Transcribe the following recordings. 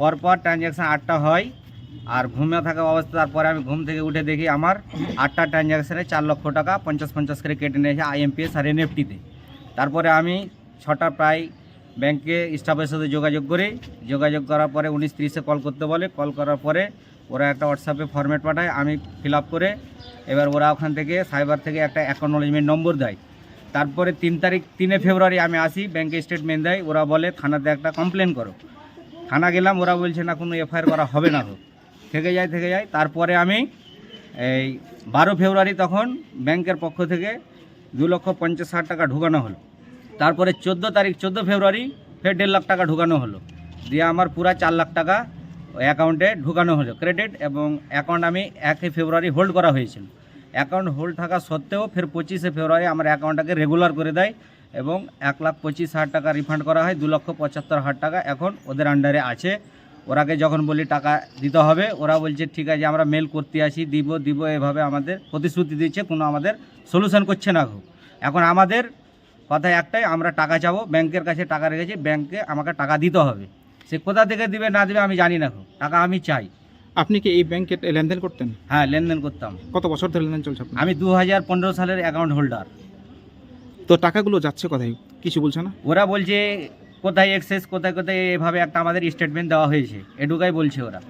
পরপর ট্রানজ্যাকশান আটটা হয়। আর ঘুমে থাকা অবস্থা তারপরে আমি ঘুম থেকে উঠে দেখি আমার আটটা ট্রানজ্যাকশানে চার লক্ষ টাকা পঞ্চাশ পঞ্চাশ করে কেটে নিয়েছে আইএমপিএস আর এনএফটিতে তারপরে আমি ছটা প্রায় ব্যাংকে স্টাফের সাথে যোগাযোগ করি। যোগাযোগ করার পরে উনিশ তিরিশে কল করতে বলে। কল করার পরে ওরা একটা হোয়াটসঅ্যাপে ফরম্যাট পাঠায়, আমি ফিল করে এবার ওরা ওখান থেকে সাইবার থেকে একটা অ্যাকনোলেজমেন্ট নম্বর দেয়। তারপরে তিন তারিখ, তিনে ফেব্রুয়ারি আমি আসি ব্যাংকে স্টেটমেন্ট দেয়। ওরা বলে, থানাতে একটা কমপ্লেন করো। থানা গেলাম, ওরা বলছে, না, কোনো এফআইআর করা হবে না থেকে যায় থেকে যায়। তারপরে আমি এই বারো ফেব্রুয়ারি তখন ব্যাংকের পক্ষ থেকে দু লক্ষ পঞ্চাশ হাজার টাকা ঢুকানো হলো। তারপরে চোদ্দ তারিখ, চোদ্দ ফেব্রুয়ারি ফের দেড় লাখ টাকা ঢুকানো হলো। দিয়ে আমার পুরা চার লাখ টাকা অ্যাকাউন্টে ঢুকানো হলো ক্রেডিট এবং অ্যাকাউন্ট আমি একই ফেব্রুয়ারি হোল্ড করা হয়েছিল। অ্যাকাউন্ট হোল্ড থাকা সত্ত্বেও ফের পঁচিশে ফেব্রুয়ারি আমার অ্যাকাউন্টটাকে রেগুলার করে দেয়। এবং এক লাখ পঁচিশ হাজার টাকা রিফান্ড করা হয় দু লক্ষ পঁচাত্তর হাজার টাকা এখন ওদের আন্ডারে আছে। ওরাকে যখন বলি টাকা দিতে হবে ওরা বলছে ঠিক আছে আমরা মেল করতে আসি দিব দিব এভাবে আমাদের প্রতিশ্রুতি দিচ্ছে কোনো আমাদের সলিউশন করছে না খুব এখন আমাদের কথা একটাই আমরা টাকা চাবো ব্যাংকের কাছে টাকা রেখেছি ব্যাংকে আমাকে টাকা দিতে হবে। সে কোথা থেকে দিবে না দিবে আমি জানি না খুব টাকা আমি চাই। আপনি কি এই ব্যাংকে লেনদেন করতেন? হ্যাঁ লেনদেন করতাম। কত বছর ধরে লেনদেন চলছে আমি দু হাজার পনেরো সালের অ্যাকাউন্ট হোল্ডার তো টাকাগুলো যাচ্ছে কোথায়? কিছু বলছে না? ওরা বলছে, কোথায় এক্সেস কোথায় কোথায়, এভাবে একটা আমাদের স্টেটমেন্ট দেওয়া হয়েছে। এটুকাই বলছে ওরা।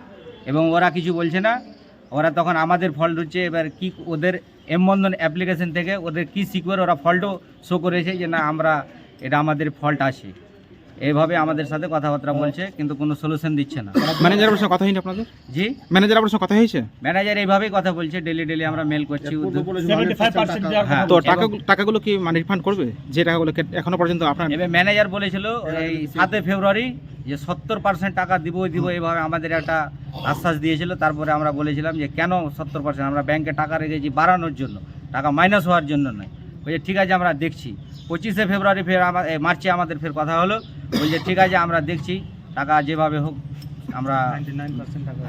এবং ওরা কিছু বলছে না। ওরা তখন আমাদের ফল্ট হচ্ছে, এবার কি ওদের এম বন্ধন অ্যাপ্লিকেশন থেকে ওদের কি সিকিউর ওরা ফল্টও শো করেছে যে না, আমরা, এটা আমাদের ফল্ট আছে। এইভাবে আমাদের সাথে কথাবার্তা বলছে কিন্তু কোনো সলিউশন দিচ্ছে না। ম্যানেজার সঙ্গে কথা হয়নি আপনাদের? জি? ম্যানেজার আপনার সঙ্গে কথা হয়েছে? ম্যানেজার এইভাবেই কথা বলছে ডেলি ডেলি আমরা মেল করছি হ্যাঁ। তো টাকা টাকাগুলো কি মানে রিফান্ড করবে? যে টাকাগুলো কে- এখনও পর্যন্ত আপনার এবার ম্যানেজার বলেছিল এই সাতই ফেব্রুয়ারি যে সত্তর পার্সেন্ট টাকা দিব দিব এইভাবে আমাদের একটা আশ্বাস দিয়েছিল তারপরে আমরা বলেছিলাম যে কেন সত্তর পার্সেন্ট আমরা ব্যাংকে টাকা রেখেছি বাড়ানোর জন্য টাকা মাইনাস হওয়ার জন্য নয়। বলছে ঠিক আছে আমরা দেখছি। পঁচিশে ফেব্রুয়ারি ফের আমার মার্চে আমাদের ফের কথা হলো বলছে ঠিক আছে আমরা দেখছি টাকা যেভাবে হোক আমরা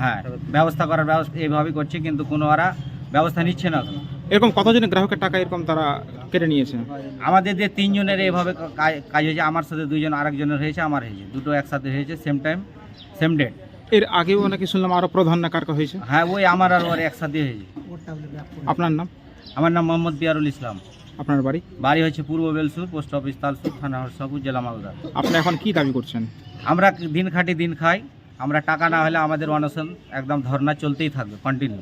হ্যাঁ ব্যবস্থা করার ব্যবস্থা এইভাবেই করছি কিন্তু কোনো ওরা ব্যবস্থা নিচ্ছে না। এরকম কতজনের গ্রাহকের টাকা এরকম তারা কেটে নিয়েছে? আমাদের যে তিনজনের এইভাবে কাজ হয়েছে আমার সাথে দুইজন আরেকজনের হয়েছে আমার হয়েছে। দুটো একসাথে হয়েছে সেম টাইম সেম ডেট এর আগেও নাকি শুনলাম আরও প্রধান না কার কার হয়েছে? হ্যাঁ ওই আমার আর ওর একসাথে হয়েছে। আপনার নাম? আমার নাম মোহাম্মদ বিয়ারুল ইসলাম। আপনার বাড়ি? বাড়ি হচ্ছে পূর্ব বেলসুর পোস্ট অফিস তালসুর থানা হরসাপুর জেলা মালদা। আপনি এখন কি দাবি করছেন? আমরা দিন খাটি দিন খাই আমরা টাকা না হলে আমাদের অনশন একদম ধর্না চলতেই থাকবে কন্টিনিউ